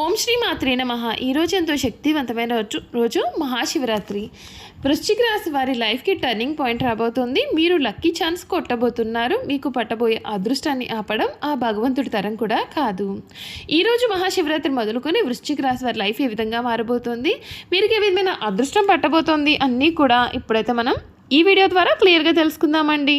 ఓం శ్రీ మాత్రే నమ. ఈరోజు ఎంతో శక్తివంతమైన రోజు రోజు మహాశివరాత్రి. వృశ్చిక రాశి వారి లైఫ్కి టర్నింగ్ పాయింట్ రాబోతుంది. మీరు లక్కీ ఛాన్స్ కొట్టబోతున్నారు. మీకు పట్టబోయే అదృష్టాన్ని ఆపడం ఆ భగవంతుడి తరం కూడా కాదు. ఈరోజు మహాశివరాత్రి మొదలుకొని వృశ్చిక రాశి వారి లైఫ్ ఏ విధంగా మారబోతుంది? వీరికి ఏ విధమైన అదృష్టం పట్టబోతోంది? అన్నీ కూడా ఇప్పుడైతే మనం ఈ వీడియో ద్వారా క్లియర్గా తెలుసుకుందామండి.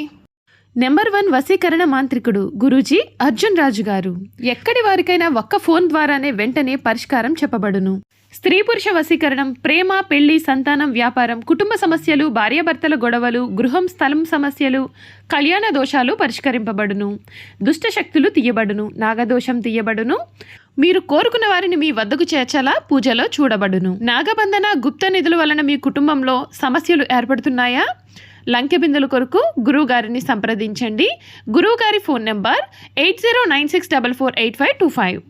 నెంబర్ వన్ వశీకరణ మాంత్రికుడు గురూజీ అర్జున్ రాజు గారు. ఎక్కడి వారికైనా ఒక్క ఫోన్ ద్వారానే వెంటనే పరిష్కారం చెప్పబడును. స్త్రీ పురుష వశీకరణం ప్రేమ పెళ్ళి సంతానం వ్యాపారం కుటుంబ సమస్యలు భార్యాభర్తల గొడవలు గృహం స్థలం సమస్యలు కళ్యాణ దోషాలు పరిష్కరింపబడును. దుష్ట శక్తులు తీయబడును నాగదోషం తీయబడును. మీరు కోరుకున్న వారిని మీ వద్దకు చేర్చాలా పూజలో చూడబడును. నాగబంధన గుప్త నిధుల వలన మీ కుటుంబంలో సమస్యలు ఏర్పడుతున్నాయా? లంకె బిందుల కొరకు గురువు గారిని సంప్రదించండి. గురువు గారి phone number eight zero nine six double four eight five two five.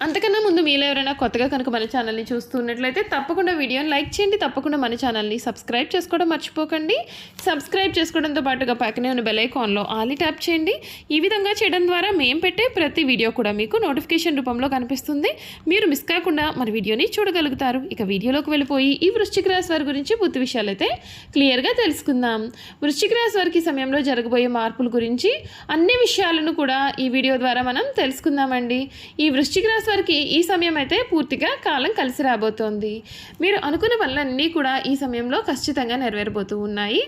అంతకన్నా ముందు మీలో ఎవరైనా కొత్తగా కనుక మన ఛానల్ని చూస్తున్నట్లయితే తప్పకుండా వీడియోని లైక్ చేయండి తప్పకుండా మన ఛానల్ని సబ్స్క్రైబ్ చేసుకోవడం మర్చిపోకండి. సబ్స్క్రైబ్ చేసుకోవడంతో పాటుగా పక్కనే ఉన్న బెల్ ఐకాన్లో ఆలి ట్యాప్ చేయండి. ఈ విధంగా చేయడం ద్వారా మేము పెట్టే ప్రతి వీడియో కూడా మీకు నోటిఫికేషన్ రూపంలో కనిపిస్తుంది. మీరు మిస్ కాకుండా మన వీడియోని చూడగలుగుతారు. ఇక వీడియోలోకి వెళ్ళిపోయి ఈ వృశ్చిక రాశి వారి గురించి పూర్తి విషయాలు అయితే క్లియర్గా తెలుసుకుందాం. వృశ్చిక రాశి వారికి సమయంలో జరగబోయే మార్పుల గురించి అన్ని విషయాలను కూడా ఈ వీడియో ద్వారా మనం తెలుసుకుందామండి. ఈ వృశ్చిక రాశి వరకు ఈ సమయం అయితే పూర్తిగా కాలం కలిసి రాబోతోంది. మీరు అనుకున్న పనులన్నీ కూడా ఈ సమయంలో ఖచ్చితంగా నెరవేరబోతూ ఉన్నాయి.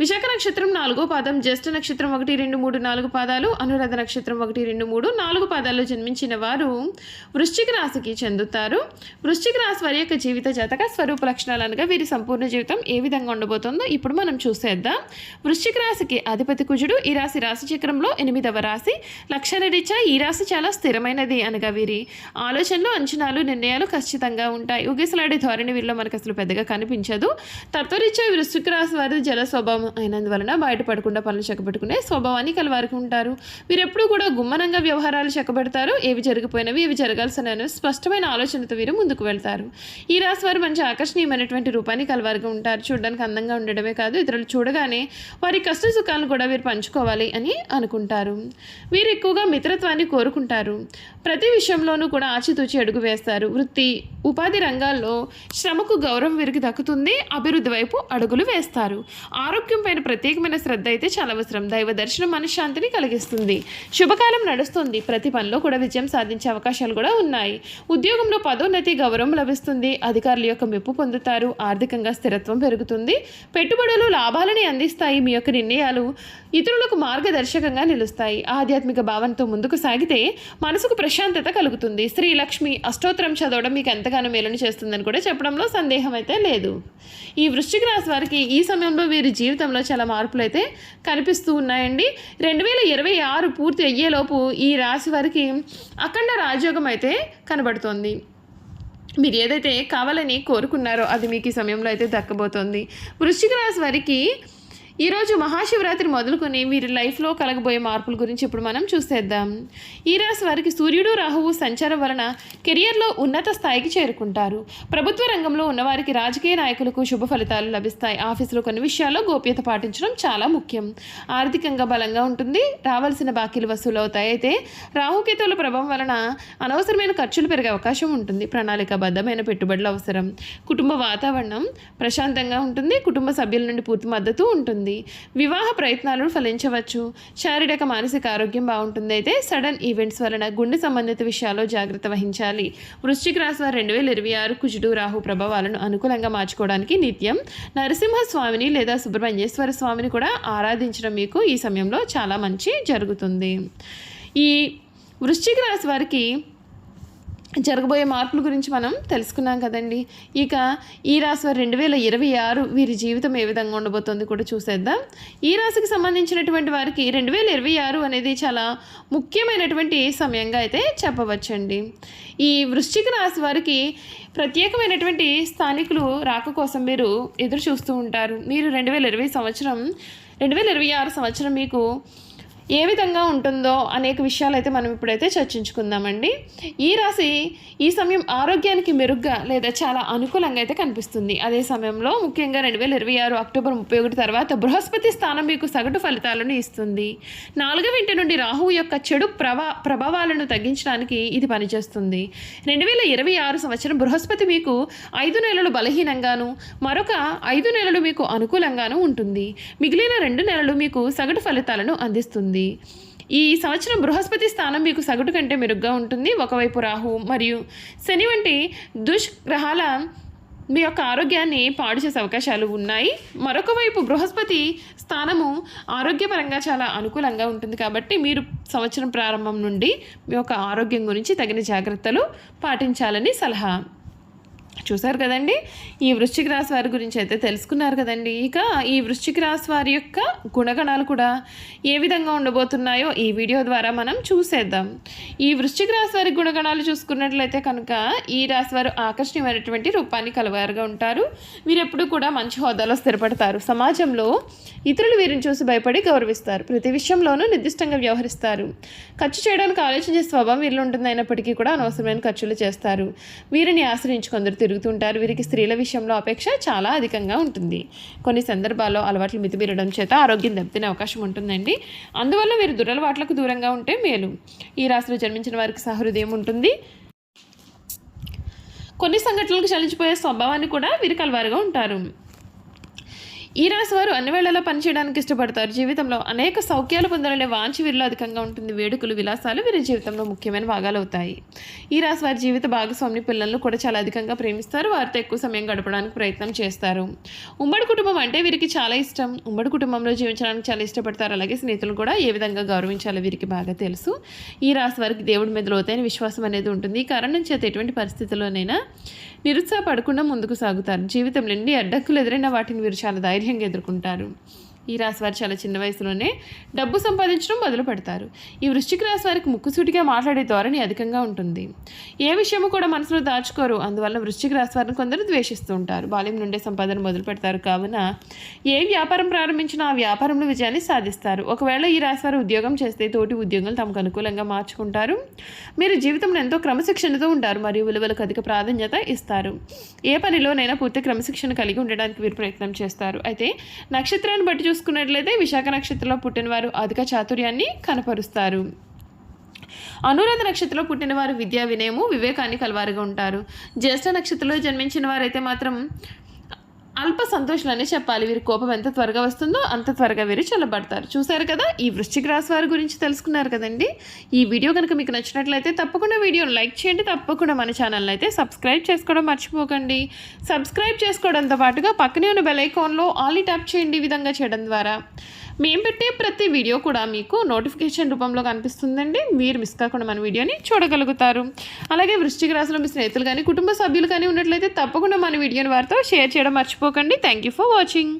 విశాఖ నక్షత్రం నాలుగో పాదం జ్యేష్ఠ నక్షత్రం ఒకటి రెండు మూడు నాలుగు పాదాలు అనురాధ నక్షత్రం ఒకటి రెండు మూడు నాలుగు పాదాల్లో జన్మించిన వారు వృశ్చిక రాశికి చెందుతారు. వృశ్చిక రాశి వారి యొక్క జీవిత జాతక స్వరూప లక్షణాలు అనగా వీరి సంపూర్ణ జీవితం ఏ విధంగా ఉండబోతుందో ఇప్పుడు మనం చూసేద్దాం. వృశ్చిక రాశికి అధిపతి కుజుడు ఈ రాశి రాశి చక్రంలో ఎనిమిదవ రాశి. లక్షణ రీత్యా ఈ రాశి చాలా స్థిరమైనది అనగా వీరి ఆలోచనలు అంచనాలు నిర్ణయాలు ఖచ్చితంగా ఉంటాయి. ఉగేసలాడే ధోరణి వీరిలో మనకు అసలు పెద్దగా కనిపించదు. తత్వరీత్యా వృశ్చిక రాశి వారి జల స్వభావం అయినందువలన బయటపడకుండా పనులు చెక్కబెట్టుకునే స్వభావాన్ని కలవారికి ఉంటారు. వీరు ఎప్పుడూ కూడా గుమ్మనంగా వ్యవహారాలు చెక్కబెడతారు. ఏవి జరిగిపోయినవి ఏవి జరగాల్సిన స్పష్టమైన ఆలోచనతో వీరు ముందుకు వెళ్తారు. ఈ రాశి వారు మంచి ఆకర్షణీయమైనటువంటి రూపాన్ని కలవారిగా ఉంటారు. చూడడానికి అందంగా ఉండడమే కాదు ఇతరులు చూడగానే వారి కష్ట సుఖాలను కూడా వీరు పంచుకోవాలి అని అనుకుంటారు. వీరు ఎక్కువగా మిత్రత్వాన్ని కోరుకుంటారు. ప్రతి విషయంలోనూ కూడా ఆచితూచి అడుగు వేస్తారు. వృత్తి ఉపాధి రంగాల్లో శ్రమకు గౌరవం వీరికి దక్కుతుంది. అభివృద్ధి వైపు అడుగులు వేస్తారు. ఆరోగ్యం పైన ప్రత్యేకమైన శ్రద్ధ అయితే చాలా అవసరం. దైవ దర్శనం మనశ్శాంతిని కలిగిస్తుంది. శుభకాలం నడుస్తుంది. ప్రతి పనిలో కూడా విజయం సాధించే అవకాశాలు కూడా ఉన్నాయి. ఉద్యోగంలో పదోన్నతి గౌరవం లభిస్తుంది. అధికారుల యొక్క మెప్పు పొందుతారు. ఆర్థికంగా స్థిరత్వం పెరుగుతుంది. పెట్టుబడులు లాభాలని అందిస్తాయి. మీ యొక్క నిర్ణయాలు ఇతరులకు మార్గదర్శకంగా నిలుస్తాయి. ఆధ్యాత్మిక భావనతో ముందుకు సాగితే మనసుకు ప్రశాంతత కలుగుతుంది. శ్రీ లక్ష్మి అష్టోత్తరం చదవడం మీకు ఎంతగానో మేలుని చేస్తుందని కూడా చెప్పడంలో సందేహం అయితే లేదు. ఈ వృశ్చిక రాశి వారికి ఈ సమయంలో వీరి జీవితం జీవితంలో చాలా మార్పులు అయితే కనిపిస్తూ ఉన్నాయండి. రెండు వేల ఇరవై ఆరు పూర్తి అయ్యేలోపు ఈ రాశి వారికి అఖండ రాజయోగం అయితే కనబడుతోంది. మీరు ఏదైతే కావాలని కోరుకున్నారో అది మీకు ఈ సమయంలో అయితే దక్కబోతోంది. వృశ్చిక రాశి వారికి ఈరోజు మహాశివరాత్రి మొదలుకొని వీరి లైఫ్లో కలగబోయే మార్పుల గురించి ఇప్పుడు మనం చూసేద్దాం. ఈ రాశి వారికి సూర్యుడు రాహువు సంచారం వలన కెరియర్లో ఉన్నత స్థాయికి చేరుకుంటారు. ప్రభుత్వ రంగంలో ఉన్నవారికి రాజకీయ నాయకులకు శుభ ఫలితాలు లభిస్తాయి. ఆఫీసులో కొన్ని విషయాల్లో గోప్యత పాటించడం చాలా ముఖ్యం. ఆర్థికంగా బలంగా ఉంటుంది. రావాల్సిన బాకీలు వసూలు అవుతాయి. అయితే రాహుకేతువుల ప్రభావం వలన అనవసరమైన ఖర్చులు పెరిగే అవకాశం ఉంటుంది. ప్రణాళికాబద్ధమైన పెట్టుబడులు అవసరం. కుటుంబ వాతావరణం ప్రశాంతంగా ఉంటుంది. కుటుంబ సభ్యుల నుండి పూర్తి మద్దతు ఉంటుంది. వివాహ ప్రయత్నాలు ఫలించవచ్చు. శారీరక మానసిక ఆరోగ్యం బాగుంటుంది. అయితే సడన్ ఈవెంట్స్ వలన గుండె సంబంధిత విషయాల్లో జాగ్రత్త వహించాలి. వృశ్చిక రాశి వారు రెండు వేల ఇరవై ఆరు కుజుడు రాహు ప్రభావాలను అనుకూలంగా మార్చుకోవడానికి నిత్యం నరసింహ స్వామిని లేదా సుబ్రహ్మణ్యేశ్వర స్వామిని కూడా ఆరాధించడం మీకు ఈ సమయంలో చాలా మంచి జరుగుతుంది. ఈ వృశ్చిక రాశి వారికి జరగబోయే మార్పుల గురించి మనం తెలుసుకున్నాం కదండి. ఇక ఈ రాశి వారు రెండు వేల ఇరవై ఆరు వీరి జీవితం ఏ విధంగా ఉండబోతోంది కూడా చూసేద్దాం. ఈ రాశికి సంబంధించినటువంటి వారికి రెండు వేల ఇరవై ఆరు అనేది చాలా ముఖ్యమైనటువంటి సమయంగా అయితే చెప్పవచ్చండి. ఈ వృశ్చిక రాశి వారికి ప్రత్యేకమైనటువంటి స్థానికులు రాక కోసం మీరు ఎదురు చూస్తూ ఉంటారు. మీరు రెండు వేల ఇరవై సంవత్సరం రెండు వేల ఇరవై ఆరు సంవత్సరం మీకు ఏ విధంగా ఉంటుందో అనేక విషయాలు అయితే మనం ఇప్పుడైతే చర్చించుకుందామండి. ఈ రాశి ఈ సమయం ఆరోగ్యానికి మెరుగ్గా లేదా చాలా అనుకూలంగా అయితే కనిపిస్తుంది. అదే సమయంలో ముఖ్యంగా రెండు వేల ఇరవై ఆరు అక్టోబర్ ముప్పై ఒకటి తర్వాత బృహస్పతి స్థానం మీకు సగటు ఫలితాలను ఇస్తుంది. నాలుగవ ఇంటి నుండి రాహువు యొక్క చెడు ప్రభా ప్రభావాలను తగ్గించడానికి ఇది పనిచేస్తుంది. రెండు వేల ఇరవై ఆరు సంవత్సరం బృహస్పతి మీకు ఐదు నెలలు బలహీనంగాను మరొక ఐదు నెలలు మీకు అనుకూలంగాను ఉంటుంది. మిగిలిన రెండు నెలలు మీకు సగటు ఫలితాలను అందిస్తుంది. ఈ సంవత్సరం బృహస్పతి స్థానం మీకు సగటు కంటే మెరుగ్గా ఉంటుంది. ఒకవైపు రాహు మరియు శని వంటి దుష్గ్రహాల మీ యొక్క ఆరోగ్యాన్ని పాడు చేసే అవకాశాలు ఉన్నాయి. మరొక వైపు బృహస్పతి స్థానము ఆరోగ్యపరంగా చాలా అనుకూలంగా ఉంటుంది కాబట్టి మీరు సంవత్సరం ప్రారంభం నుండి మీ యొక్క ఆరోగ్యం గురించి తగిన జాగ్రత్తలు పాటించాలని సలహా. చూసారు కదండి? ఈ వృశ్చిక రాశి వారి గురించి అయితే తెలుసుకున్నారు కదండి. ఇక ఈ వృశ్చిక రాశి వారి యొక్క గుణగణాలు కూడా ఏ విధంగా ఉండబోతున్నాయో ఈ వీడియో ద్వారా మనం చూసేద్దాం. ఈ వృశ్చిక రాశి వారి గుణగణాలు చూసుకున్నట్లయితే కనుక ఈ రాశి వారు ఆకర్షణీయమైనటువంటి రూపాన్ని కలవారుగా ఉంటారు. వీరెప్పుడు కూడా మంచి హోదాలో స్థిరపడతారు. సమాజంలో ఇతరులు వీరిని చూసి భయపడి గౌరవిస్తారు. ప్రతి విషయంలోనూ నిర్దిష్టంగా వ్యవహరిస్తారు. ఖర్చు చేయడానికి ఆలోచించే స్వభావం వీరిలో ఉంటుంది అయినప్పటికీ కూడా అనవసరమైన ఖర్చులు చేస్తారు. వీరిని ఆశ్రయించుకొందరు తిరుగు తిరుగుతుంటారు. వీరికి స్త్రీల విషయంలో అపేక్ష చాలా అధికంగా ఉంటుంది. కొన్ని సందర్భాల్లో అలవాట్లు మితిమీరడం చేత ఆరోగ్యం దెబ్బతినే అవకాశం ఉంటుందండి. అందువల్ల వీరు దురలవాట్లకు దూరంగా ఉంటే మేలు. ఈ రాశిలో జన్మించిన వారికి సహృదయం ఉంటుంది. కొన్ని సంఘటనలకు చలించిపోయే స్వభావాన్ని కూడా వీరు కలవారుగా ఉంటారు. ఈ రాశి వారు అన్ని వేళలా పనిచేయడానికి ఇష్టపడతారు. జీవితంలో అనేక సౌఖ్యాలు పొందాలనే వాంచి వీరిలో అధికంగా ఉంటుంది. వేడుకలు విలాసాలు వీరి జీవితంలో ముఖ్యమైన భాగాలు అవుతాయి. ఈ రాశి వారి జీవిత భాగస్వామి పిల్లలను కూడా చాలా అధికంగా ప్రేమిస్తారు. వారితో ఎక్కువ సమయం గడపడానికి ప్రయత్నం చేస్తారు. ఉమ్మడి కుటుంబం అంటే వీరికి చాలా ఇష్టం. ఉమ్మడి కుటుంబంలో జీవించడానికి చాలా ఇష్టపడతారు. అలాగే స్నేహితులు కూడా ఏ విధంగా గౌరవించాలో వీరికి బాగా తెలుసు. ఈ రాశి వారికి దేవుడి మీద లోతైన విశ్వాసం అనేది ఉంటుంది. కారణం చేత ఎటువంటి పరిస్థితుల్లోనైనా నిరుత్సాహపడకుండా ముందుకు సాగుతారు. జీవితంలో ఎన్ని అడ్డంకులు ఎదురైన వాటిని వీరు చాలా ధైర్యంగా ఎదుర్కొంటారు. ఈ రాశి వారు చాలా చిన్న వయసులోనే డబ్బు సంపాదించడం మొదలు పెడతారు. ఈ వృశ్చిక రాశి వారికి ముక్కుసూటిగా మాట్లాడే ధోరణి అధికంగా ఉంటుంది. ఏ విషయము కూడా మనసులో దాచుకోరు. అందువల్ల వృశ్చిక రాశి వారిని కొందరు ద్వేషిస్తూ ఉంటారు. బాల్యం నుండే సంపాదన మొదలు పెడతారు. కావున ఏ వ్యాపారం ప్రారంభించినా ఆ వ్యాపారంలో విజయాన్ని సాధిస్తారు. ఒకవేళ ఈ రాశి వారు ఉద్యోగం చేస్తే తోటి ఉద్యోగులు తమకు అనుకూలంగా మార్చుకుంటారు. మీరు జీవితంలో ఎంతో క్రమశిక్షణతో ఉంటారు. మరియు విలువలకు అధిక ప్రాధాన్యత ఇస్తారు. ఏ పనిలోనైనా పూర్తి క్రమశిక్షణ కలిగి ఉండడానికి వీరు ప్రయత్నం చేస్తారు. అయితే నక్షత్రాన్ని బట్టి చూసుకున్నట్లయితే విశాఖ నక్షత్రంలో పుట్టినవారు అధిక చాతుర్యాన్ని కనపరుస్తారు. అనురాధ నక్షత్రంలో పుట్టిన వారు విద్యా వినయము వివేకాన్ని కలవారుగా ఉంటారు. జ్యేష్ఠ నక్షత్రంలో జన్మించిన వారైతే మాత్రం అల్ప సంతోషులనే చెప్పాలి. వీరి కోపం ఎంత త్వరగా వస్తుందో అంత త్వరగా వీరు చల్లబడతారు. చూశారు కదా? ఈ వృశ్చిక రాశి వారి గురించి తెలుసుకున్నారు కదండి? ఈ వీడియో కనుక మీకు నచ్చినట్లయితే తప్పకుండా వీడియోని లైక్ చేయండి. తప్పకుండా మన ఛానల్ని అయితే సబ్స్క్రైబ్ చేసుకోవడం మర్చిపోకండి. సబ్స్క్రైబ్ చేసుకోవడంతో పాటుగా పక్కనే ఉన్న బెల్ ఐకాన్లో ఆల్ ట్యాప్ చేయండి ఈ విధంగా చేయడం ద్వారా. మేము పెట్టే ప్రతి వీడియో కూడా మీకు నోటిఫికేషన్ రూపంలో కనిపిస్తుందండి. మీరు మిస్ కాకుండా మన వీడియోని చూడగలుగుతారు. అలాగే వృశ్చిక రాశిలో మీ స్నేహితులు కానీ కుటుంబ సభ్యులు కానీ ఉన్నట్లయితే తప్పకుండా మన వీడియోని వారితో షేర్ చేయడం మర్చిపోకండి. Thank you for watching